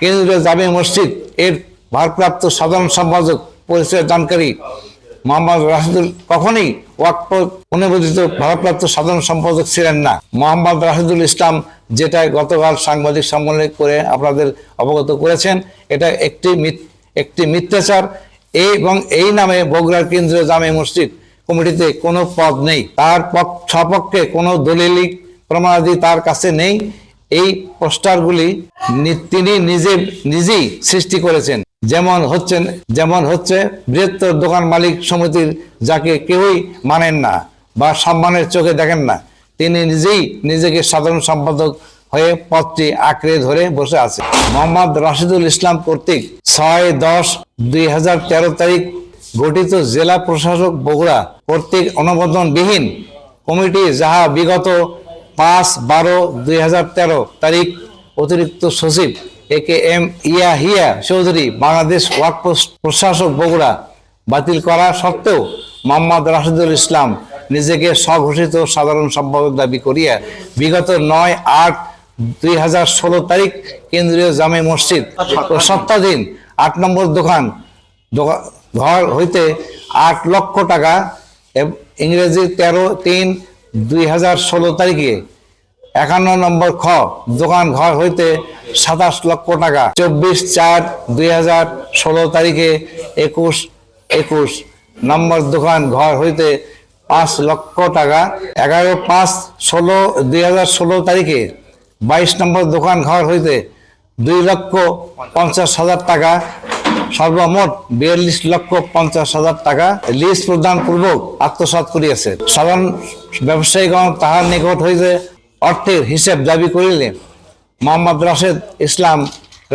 কেন্দ্রীয় জামে মসজিদ এর ভারপ্রাপ্ত সাধারণ সম্পাদক পরিচয় দানকারী মোহাম্মদ রাশিদুল কখনই ওয়াক্ফ অনুমোদিত ভারপ্রাপ্ত সাধারণ সম্পাদক ছিলেন না। মোহাম্মদ রাশিদুল ইসলাম যেটা গতকাল সাংবাদিক সম্মেলনে করে আপনাদের অবগত করেছেন, এটা একটি একটি মিথ্যাচার। এবং এই নামে বগুড়ার কেন্দ্রীয় জামে মসজিদ কমিটিতে কোনো পদ নেই। তার পক- সপক্ষে কোনো দলিলিক প্রমাণাদি তার কাছে নেই। এই পোস্টারগুলি তিনি নিজে, নিজেই সৃষ্টি করেছেন। যেমন হচ্ছেন, যেমন হচ্ছে বৃহত্তর দোকান মালিক সমিতির যাকে কেউই মানেন না বা সম্মানের চোখে দেখেন না। তিনি নিজেই নিজেকে সাধারণ সম্পাদক হয়ে পদটি আঁকড়ে ধরে বসে আছে। মোহাম্মদ রাশিদুল ইসলাম কর্তৃক ছয় দশ দুই তারিখ গঠিত জেলা প্রশাসক বগুড়া কর্তৃক অনুমোদনবিহীন কমিটি যাহা বিগত পাঁচ বারো দুই তারিখ অতিরিক্ত সচিব A K M Yahiya Chowdhury Bangladesh walk প্রশাসক বগুড়া বাতিল করা সত্ত্বেও মোহাম্মদ রাশিদুল ইসলাম নিজেকে স্বঘোষিত সাধারণ সম্পাদক দাবি করিয়া বিগত নয় আট দুই তারিখ কেন্দ্রীয় জামে মসজিদ ও সপ্তাহদিন আট নম্বর দোকান দোকা- ঘর হইতে আট লক্ষ টাকা ইংরেজি তেরো তিন দুই হাজার ষোলো তারিখে একান্ন নম্বর খ, দোকান ঘর হইতে সাতাশ লক্ষ টাকা। চব্বিশ চার দুই হাজার ষোলো তারিখে একুশ একুশ নম্বর দোকান ঘর হইতে পাঁচ লক্ষ টাকা। এগারো পাঁচ ষোলো দুই হাজার ষোলো তারিখে বাইশ নম্বর দোকান ঘর হইতে দুই লক্ষ পঞ্চাশ হাজার টাকা। সর্বমোট বিয়াল্লিশ লক্ষ পঞ্চাশ হাজার টাকা লিজ প্রদান পূর্বক আত্মসাৎ করিয়াছে। সাধারণ ব্যবসায়ীগণ তাহার নিকট হইতে অর্থের হিসেব দাবি করিলে মোহাম্মদ রাশেদ ইসলাম,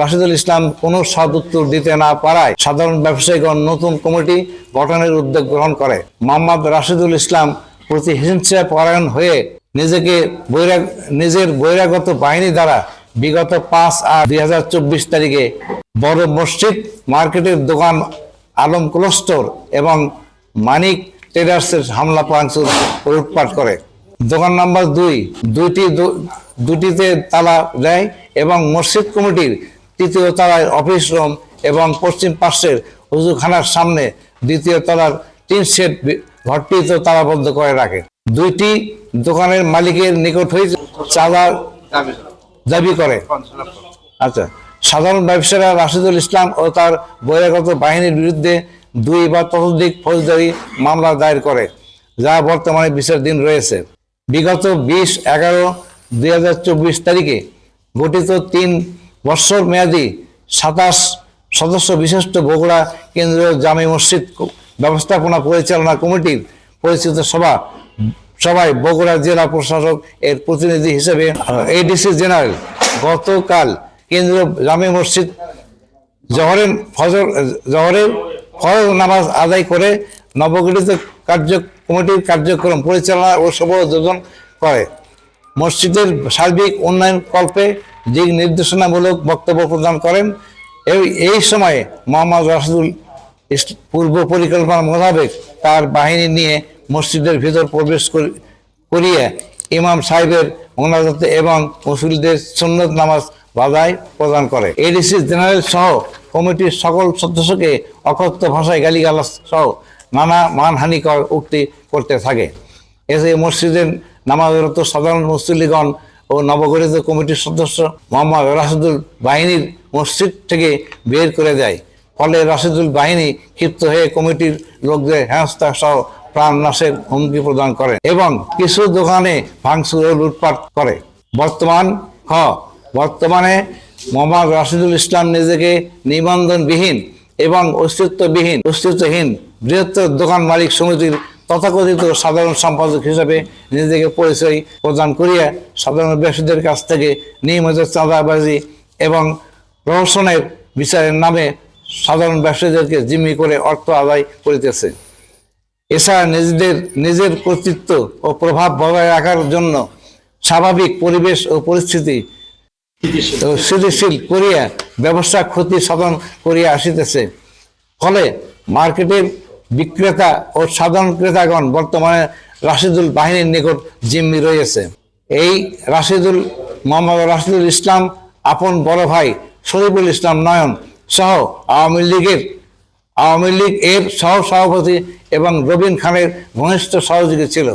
রাশেদুল ইসলাম কোনো সদ উত্তর দিতে না পারায় সাধারণ ব্যবসায়ীগণ নতুন কমিটি গঠনের উদ্যোগ গ্রহণ করে। মোহাম্মদ রাশেদুল ইসলাম প্রতি হিংসা পরায়ণ হয়ে নিজেকে বৈরাগ, নিজের বহিরাগত বাহিনী দ্বারা বিগত পাঁচ আট দুই তারিখে বড় মসজিদ, মার্কেটের দোকান, আলম ক্লস্টর এবং মানিক ট্রেডার্সের হামলা পাঞ্চুর লুটপাট করে। দোকান নাম্বার দুই, দুইটি দুটিতে তালা দেয় এবং মসজিদ কমিটির তৃতীয় তলায় অফিস রুম এবং পশ্চিম পার্শ্বের উজুখানার সামনে দ্বিতীয় তলার তিন সেট ঘরটিতে তালাবদ্ধ করে রাখে। দুইটি দোকানের মালিকের নিকট হয়ে চাঁদা দাবি করে। আচ্ছা। সাধারণ ব্যবসায়ীরা রাশিদুল ইসলাম ও তার বহিরাগত বাহিনীর বিরুদ্ধে দুই বা ততোধিক ফৌজদারি মামলা দায়ের করে, যা বর্তমানে বিচারাধীন রয়েছে। বিগত বিশ এগারো দুই হাজার চব্বিশ তারিখে গঠিত তিন বৎসর মেয়াদী সাতাশ সদস্য বিশিষ্ট বগুড়া কেন্দ্রীয় জামে মসজিদ ব্যবস্থাপনা পরিচালনা কমিটির পরিচিত সভা সবাই বগুড়া জেলা প্রশাসক এর প্রতিনিধি হিসেবে। এডিসি জেনারেল গতকাল কেন্দ্রীয় জামে মসজিদ জহরের ফজর, জহরে ফরজ নামাজ আদায় করে নবগঠিত কার্য, কমিটির কার্যক্রম পরিচালনা ও সমাযোজন করে। মসজিদের সার্বিক উন্নয়ন কল্পে দিক নির্দেশনামূলক বক্তব্য প্রদান করেন। এই সময়ে মোহাম্মদ ইস- পূর্ব পরিকল্পনা মোতাবেক তার বাহিনী নিয়ে মসজিদের ভিতর প্রবেশ করি- করিয়ে ইমাম সাহেবের মোনাজাতে এবং মুসলিদের সুন্নত নামাজ বাধাই প্রদান করে। এডিসি জেনারেল সহ কমিটির সকল সদস্যকে অকথ্য ভাষায় গালিগালাজ সহ নানা মানহানিকর উক্তি করতে থাকে। এতে মসজিদের নামাজরত সাধারণ মুসল্লিগণ ও নবগঠিত কমিটির সদস্য মোহাম্মদ রাশিদুল বাহিনীর মসজিদ থেকে বের করে দেয়। ফলে রাশিদুল বাহিনী ক্ষিপ্ত হয়ে কমিটির লোকদের হেনস্থা সহ প্রাণ নাশের হুমকি প্রদান করে এবং কিছু দোকানে ভাঙচুর ও লুটপাট করে। বর্তমান খ বর্তমানে মোহাম্মদ রাশিদুল ইসলাম নিজেকে নিবন্ধনবিহীন এবং অস্তিত্ববিহীন, অস্তিত্বহীন বৃহত্তর দোকান মালিক সমিতির তথাকথিত সাধারণ সম্পাদক হিসেবে নিজেকে পরিচয় প্রদান করিয়া সাধারণ ব্যবসায়ীদের কাছ থেকে নিয়মিত চাঁদাবাজি এবং প্রহসনের বিচারের নামে সাধারণ ব্যবসায়ীদেরকে জিম্মি করে অর্থ আদায় করিতেছে। এছাড়া নিজেদের, নিজের কর্তৃত্ব ও প্রভাব বজায় রাখার জন্য স্বাভাবিক পরিবেশ ও পরিস্থিতি স্থিতিশীল। করিয়া ব্যবসা ক্ষতি সাধন করিয়া আসিতেছে। ফলে মার্কেটের বিক্রেতা ও সাধারণ ক্রেতাগণ বর্তমানে রাশিদুল বাহিনীর নিকট জিম্মি রয়েছে। এই রাশিদুল, মোহাম্মদ রাশিদুল ইসলাম, আপন বড় ভাই শরীফুল ইসলাম নয়ন সহ আওয়ামী লীগের, আওয়ামী লীগ এর সহ সভাপতি এবং রবিন খানের ঘনিষ্ঠ সহযোগী ছিল।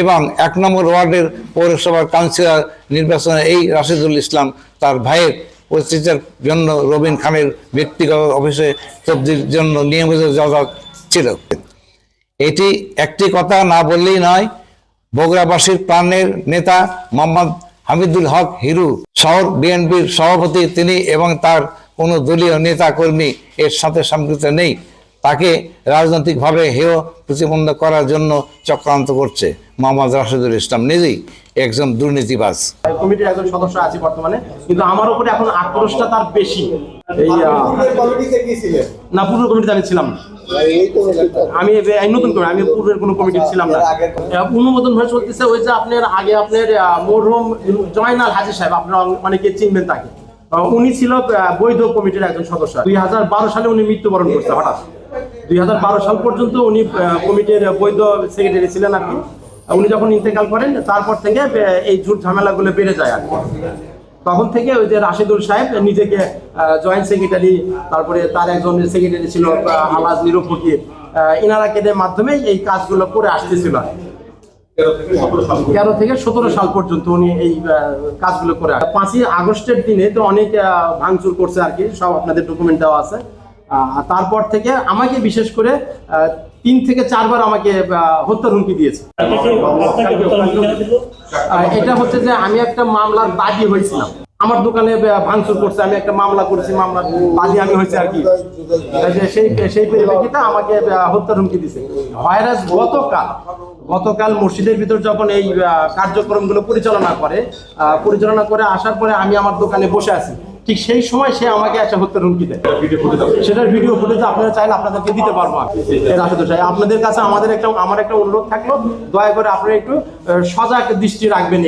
এবং এক নম্বর ওয়ার্ডের পৌরসভার কাউন্সিলর নির্বাচনে এই রাশিদুল ইসলাম তার ভাইয়ের পরিচিতির জন্য রবিন খানের ব্যক্তিগত অফিসে তবদির জন্য নিয়মিত যাতায়াত ছিল। এটি একটি কথা না বললেই নয়, বগুড়াবাসীর প্রাণের নেতা মোহাম্মদ হামিদুল হক হিরু শহর বিএনপির সভাপতি তিনি এবং তার কোনো দলীয় নেতা কর্মী এর সাথে সম্পৃক্ত নেই। তাকে রাজনৈতিকভাবে হেয় প্রতিবন্ধ করার জন্য চক্রান্ত করছে মোহাম্মদ রাশিদুল ইসলাম নিজেই একজন দুর্নীতিবাজ। কমিটির একজন সদস্য আছি বর্তমানে, কিন্তু আমার উপরে এখন আক্রোশটা তার বেশি। কি না পূর্ব আমি ছিলাম আমি নতুন করে আমি পূর্বের কোনো কমিটি ছিলাম না। অনুমোদন হয়ে চলতেছে ওই যে আপনার আগে আপনার মরহুম জয়নাল হাজি সাহেব, আপনারা অনেকে চিনবেন তাকে। উনি ছিল বৈধ কমিটির একজন সদস্য। দুই হাজার বারো সালে উনি মৃত্যুবরণ করছে, হঠাৎ। দুই হাজার বারো সাল পর্যন্ত উনি কমিটির বৈধ সেক্রেটারি ছিলেন আর কি। উনি যখন ইন্তেকাল করেন, তারপর থেকে এই ঝুট ঝামেলাগুলো বেড়ে যায় আর তখন থেকে ওই যে রাশিদুল সাহেব নিজেকে জয়েন্ট সেক্রেটারি তারপরে তার একজন সেক্রেটারি ছিল আলাজ নিরু ফকির ইনারা কেদের মাধ্যমে এই কাজগুলো করে আসতেছিল তেরো থেকে সতেরো সাল পর্যন্ত উনি এই কাজগুলো করে পাঁচই আগস্টের দিনে তো অনেক ভাঙচুর করছে আর কি। সব আপনাদের ডকুমেন্ট দেওয়া আছে। তারপর থেকে আমাকে বিশেষ করে তিন থেকে চারবার আমাকে হত্যার হুমকি দিয়েছে। এটা হচ্ছে যে আমি একটা মামলার বাদী হয়েছিলাম। আমার দোকানে ভাঙচুর করছে, আমি একটা মামলা করেছি মামলা বাদী আমি হয়েছি আর কি। সেই সেই পরিপ্রেক্ষিতে আমাকে হত্যার হুমকি দিছে ভাইরাস গতকাল গতকাল মসজিদের ভিতর যখন এই কার্যক্রমগুলো পরিচালনা করে পরিচালনা করে আসার পরে আমি আমার দোকানে বসে আছি। ঠিক সেই সময় সে আমাকে একটা হত্যার হুমকি দেয়। সেটার ভিডিও ফুটেজ আপনারা চাইলে আপনাদেরকে দিতে পারব এর আশা সাহেব আপনাদের কাছে আমাদের একটা আমার একটা অনুরোধ থাকল, দয়া করে আপনারা একটু সজাগ দৃষ্টি রাখবেন